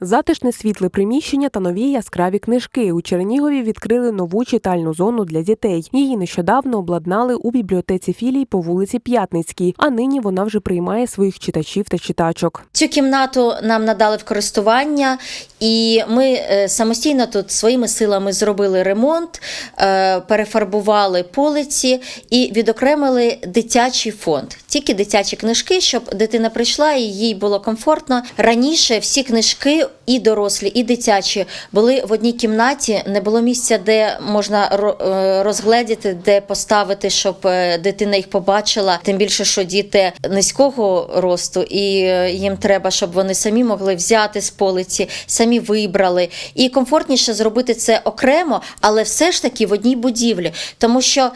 Затишне світле приміщення та нові яскраві книжки. У Чернігові відкрили нову читальну зону для дітей. Її нещодавно обладнали у бібліотеці філій по вулиці П'ятницькій, а нині вона вже приймає своїх читачів та читачок. Цю кімнату нам надали в користування, і ми е, самостійно тут своїми силами зробили ремонт, е, перефарбували полиці і відокремили дитячий фонд. Тільки дитячі книжки, щоб дитина прийшла і їй було комфортно. Раніше всі книжки, і дорослі, і дитячі, були в одній кімнаті. Не було місця, де можна е, розгледіти, де поставити, щоб е, дитина їх побачила. Тим більше, що діти низького росту, і е, їм треба, щоб вони самі могли взяти з полиці, самі вибрали. І комфортніше зробити це окремо, але все ж таки в одній будівлі, тому що.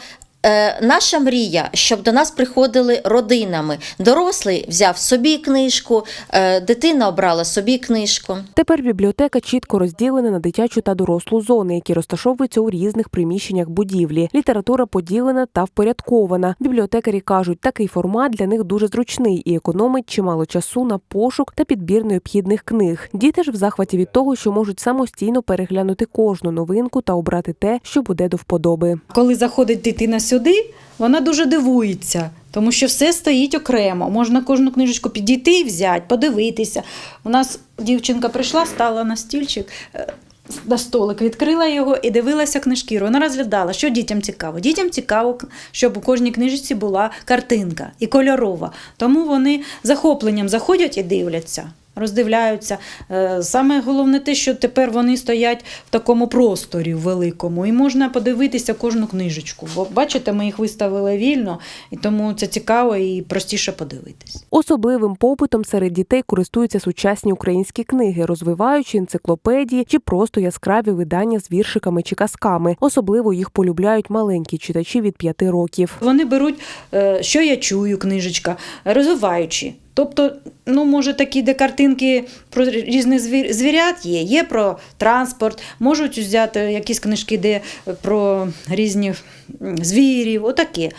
Е, наша мрія, щоб до нас приходили родинами. Дорослий взяв собі книжку, е, дитина обрала собі книжку. Тепер бібліотека чітко розділена на дитячу та дорослу зони, які розташовуються у різних приміщеннях будівлі. Література поділена та впорядкована. Бібліотекарі кажуть, такий формат для них дуже зручний і економить чимало часу на пошук та підбір необхідних книг. Діти ж в захваті від того, що можуть самостійно переглянути кожну новинку та обрати те, що буде до вподоби. Коли заходить дитина сюди, вона дуже дивується, тому що все стоїть окремо. Можна кожну книжечку підійти і взяти, подивитися. У нас дівчинка прийшла, стала на стільчик. е, На столик відкрила його і дивилася книжки. Вона розглядала, що дітям цікаво. Дітям цікаво, щоб у кожній книжці була картинка і кольорова. Тому вони захопленням заходять і дивляться, роздивляються. Е, Саме головне те, що тепер вони стоять в такому просторі великому, і можна подивитися кожну книжечку. Бо бачите, ми їх виставили вільно, і тому це цікаво і простіше подивитись. Особливим попитом серед дітей користуються сучасні українські книги, розвиваючи енциклопедії чи просто яскраві видання з віршиками чи казками. Особливо їх полюбляють маленькі читачі від п'яти років. Вони беруть, е, що я чую, книжечка, розвиваючи. Тобто, ну, може, такі, де картинки про різних звір- звірят є, є про транспорт, можуть взяти якісь книжки, де про різні звірів, отаке.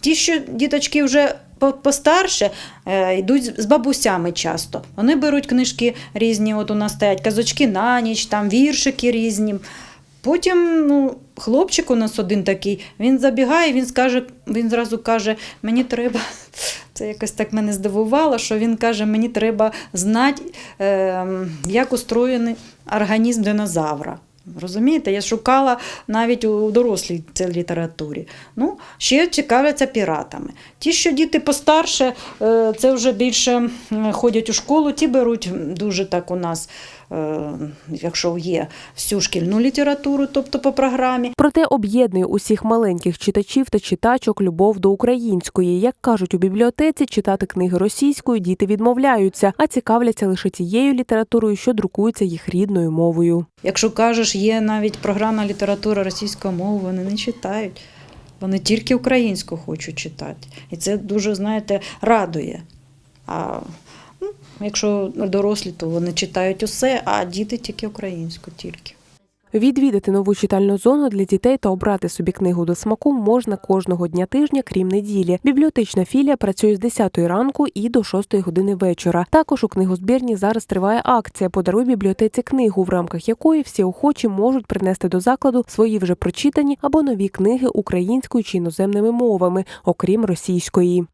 Ті, що діточки вже постарше, е, йдуть з бабусями часто. Вони беруть книжки різні, от у нас стоять казочки на ніч, там віршики різні. Потім ну, хлопчик у нас один такий, він забігає, він скаже, він зразу каже, мені треба. Це якось так мене здивувало, що він каже, мені треба знати, е, як устроєний організм динозавра. Розумієте, я шукала навіть у дорослій цій літературі. Ну, ще цікавляться піратами. Ті, що діти постарше, е, це вже більше ходять у школу, ті беруть дуже так у нас, якщо є всю шкільну літературу, тобто по програмі. Проте об'єднує усіх маленьких читачів та читачок любов до української. Як кажуть у бібліотеці, читати книги російською діти відмовляються, а цікавляться лише тією літературою, що друкується їх рідною мовою. Якщо кажеш, є навіть програмна література російською мовою, вони не читають. Вони тільки українську хочуть читати. І це дуже, знаєте, радує. А якщо дорослі, то вони читають усе, а діти тільки українську тільки. Відвідати нову читальну зону для дітей та обрати собі книгу до смаку можна кожного дня тижня, крім неділі. Бібліотечна філія працює з 10 ранку і до 6 години вечора. Також у книгозбірні зараз триває акція Подаруй бібліотеці книгу, в рамках якої всі охочі можуть принести до закладу свої вже прочитані або нові книги українською чи іноземними мовами, окрім російської.